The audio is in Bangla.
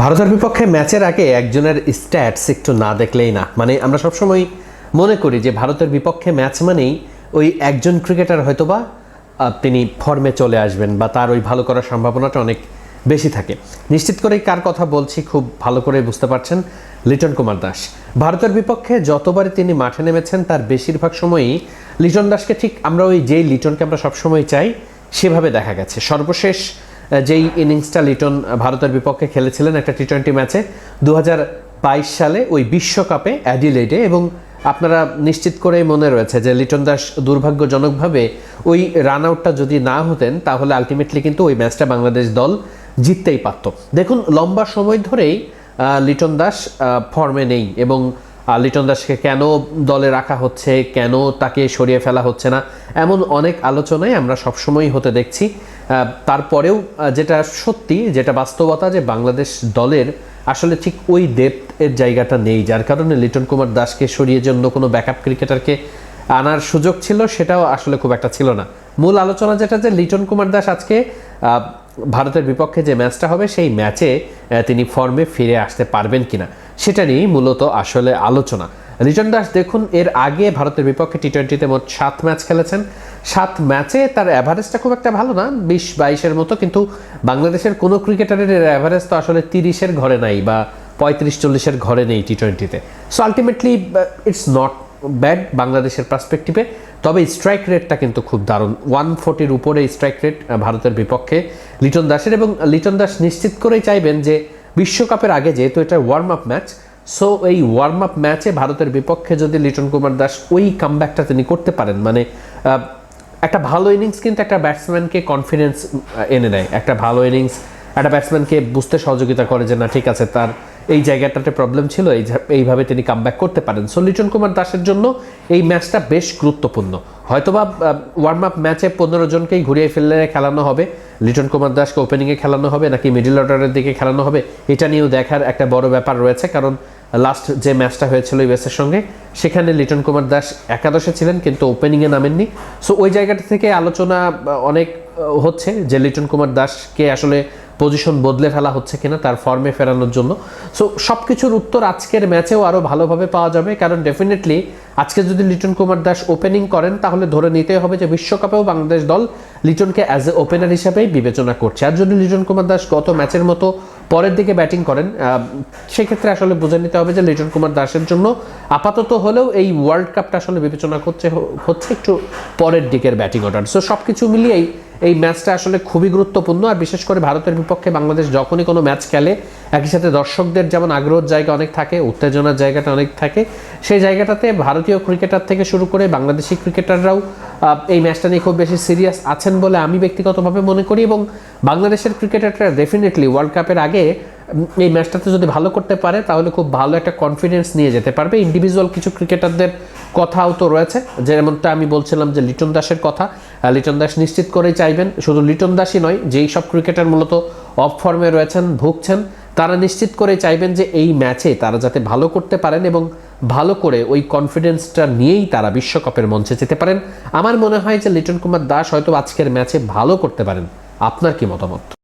ভারতের বিপক্ষে ম্যাচের আগে একজনের স্ট্যাটস একটু না দেখলেই না। মানে আমরা সবসময় মনে করি যে ভারতের বিপক্ষে ম্যাচ মানেই ওই একজন ক্রিকেটার হয়তোবা তিনি ফর্মে চলে আসবেন বা তার ওই ভালো করার সম্ভাবনাটা অনেক বেশি থাকে। নিশ্চিত করেই কার কথা বলছি খুব ভালো করে বুঝতে পারছেন লিটন কুমার দাস। ভারতের বিপক্ষে যতবারই তিনি মাঠে নেমেছেন, তার বেশিরভাগ সময়ই লিটন দাসকে ঠিক আমরা ওই যেই লিটনকে আমরা সবসময় চাই, সেভাবে দেখা গেছে। সর্বশেষ যেই ইনিংসটা লিটন ভারতের বিপক্ষে খেলেছিলেন একটা টি টোয়েন্টি ম্যাচে দু হাজার বাইশ সালে ওই বিশ্বকাপে অ্যাডিলেডে এবং আপনারা নিশ্চিত করেই মনে রয়েছে যে লিটন দাস দুর্ভাগ্যজনকভাবে ওই রান আউটটা যদি না হতেন, তাহলে আলটিমেটলি কিন্তু ওই ম্যাচটা বাংলাদেশ দল জিততেই পারত। দেখুন, লম্বা সময় ধরেই লিটন দাস ফর্মে নেই এবং লিটন দাসকে কেন দলে রাখা হচ্ছে, কেন তাকে সরিয়ে ফেলা হচ্ছে না, এমন অনেক আলোচনায় আমরা সবসময় হতে দেখছি। তারপরেও যেটা সত্যি, যেটা বাস্তবতা যে বাংলাদেশ দলের আসলে ঠিক ওই ডেপথ এর জায়গাটা নেই, যার কারণে লিটন কুমার দাসকে সরিয়ে জন্য কোনো ব্যাকআপ ক্রিকেটারকে আনার সুযোগ ছিল, সেটাও আসলে খুব একটা ছিল না। মূল আলোচনা যেটা যে লিটন কুমার দাস আজকে ভারতের বিপক্ষে যে ম্যাচটা হবে, সেই ম্যাচে তিনি ফর্মে ফিরে আসতে পারবেন কিনা, সেটা নিয়েই মূলত আসলে আলোচনা। লিটন দাস, দেখুন, এর আগে ভারতের বিপক্ষে টি টোয়েন্টিতে মোট সাত ম্যাচ খেলেছেন। সাত ম্যাচে তার অ্যাভারেজটা খুব একটা ভালো না, বিশ বাইশের মতো, কিন্তু বাংলাদেশের কোনো ক্রিকেটারের এর অ্যাভারেজ তো আসলে তিরিশের ঘরে নাই বা পঁয়ত্রিশ চল্লিশের ঘরে নেই টি টোয়েন্টিতে so ultimately it's not bad বাংলাদেশের পার্সপেক্টিভে তবে স্ট্রাইক রেটটা কিন্তু খুব দারুণ। ওয়ান ফোর্টির উপরে স্ট্রাইক রেট ভারতের বিপক্ষে। লিটন দাসের এবং লিটন দাস নিশ্চিত করেই চাইবেন যে বিশ্বকাপের আগে যেহেতু এটা ওয়ার্ম আপ ম্যাচ সো এই ওয়ার্ম আপ ম্যাচে ভারতের বিপক্ষে যদি লিটন কুমার দাস ওই কামব্যাকটা তিনি করতে পারেন মানে একটা ভালো ইনিংস কিন্তু একটা ব্যাটসম্যানকে কনফিডেন্স এনে দেয়। একটা ভালো ইনিংস একটা ব্যাটসম্যানকে বুঝতে সহযোগিতা করে যে না, ঠিক আছে, তার এই জায়গাটাতে প্রবলেম ছিল, এই এইভাবে তিনি কামব্যাক করতে পারেন। সো লিটন কুমার দাসের জন্য এই ম্যাচটা বেশ গুরুত্বপূর্ণ। হয়তোবা ওয়ার্ম আপ ম্যাচে পনেরো জনকেই ঘুরিয়ে ফেললে খেলানো হবে। লিটন কুমার দাসকে ওপেনিংয়ে খেলানো হবে, নাকি মিডিল অর্ডারের দিকে খেলানো হবে, এটা নিয়েও দেখার একটা বড় ব্যাপার রয়েছে। কারণ লাস্ট যে ম্যাচটা হয়েছিল ইউএসের সঙ্গে, সেখানে লিটন কুমার দাস একাদশে ছিলেন, কিন্তু ওপেনিংয়ে নামেননি। সো ওই জায়গাটা থেকে আলোচনা অনেক হচ্ছে যে লিটন কুমার দাসকে আসলে পজিশন বদলে ফেলা হচ্ছে কিনা, তার ফর্মে ফেরানোর জন্য। সো সব কিছুর উত্তর আজকের ম্যাচেও আরও ভালোভাবে পাওয়া যাবে, কারণ ডেফিনেটলি আজকে যদি লিটন কুমার দাস ওপেনিং করেন, তাহলে ধরে নিতে হবে যে বিশ্বকাপেও বাংলাদেশ দল লিটনকে অ্যাজ এ ওপেনার হিসাবেই বিবেচনা করছে। আর যদি লিটন কুমার দাস গত ম্যাচের মতো পরের দিকে ব্যাটিং করেন সেক্ষেত্রে আসলে বুঝে নিতে হবে যে লিটন কুমার দাসের জন্য আপাতত হলেও এই ওয়ার্ল্ড কাপটা আসলে বিবেচনা করছে, হচ্ছে একটু পরের দিকের ব্যাটিং অর্ডার সো সব কিছু মিলিয়েই এই ম্যাচটা আসলে খুবই গুরুত্বপূর্ণ, আর বিশেষ করে ভারতের বিপক্ষে বাংলাদেশ যখনই কোনো ম্যাচ খেলে, একই সাথে দর্শকদের যেমন আগ্রহের জায়গা অনেক থাকে, উত্তেজনার জায়গাটা অনেক থাকে, সেই জায়গাটাতে ভারতীয় ক্রিকেটার থেকে শুরু করে বাংলাদেশি ক্রিকেটাররাও এই ম্যাচটা নিয়ে খুব বেশি সিরিয়াস আছেন বলে আমি ব্যক্তিগতভাবে মনে করি এবং বাংলাদেশের ক্রিকেটাররা ডেফিনেটলি ওয়ার্ল্ড কাপের আগে এই ম্যাচটাতে যদি ভালো করতে পারে, তাহলে খুব ভালো একটা কনফিডেন্স নিয়ে যেতে পারবে। ইন্ডিভিজুয়াল কিছু ক্রিকেটারদের কথাও তো রয়েছে। যেমনটা আমি বলছিলাম যে লিটন দাসের কথা লিটন দাস নিশ্চিত করেই চাইবেন। শুধু লিটন দাসই নয়, যেই সব ক্রিকেটার মূলত অফ ফর্মে রয়েছেন, ভুগছেন, তারা নিশ্চিত করে চাইবেন যে এই ম্যাচে তারা যাতে ভালো করতে পারেন এবং ভালো করে ওই কনফিডেন্সটা নিয়েই তারা বিশ্বকাপের মঞ্চে যেতে পারেন। আমার মনে হয় যে লিটন কুমার দাস হয়তো আজকের ম্যাচে ভালো করতে পারেন। আপনার কি মতামত?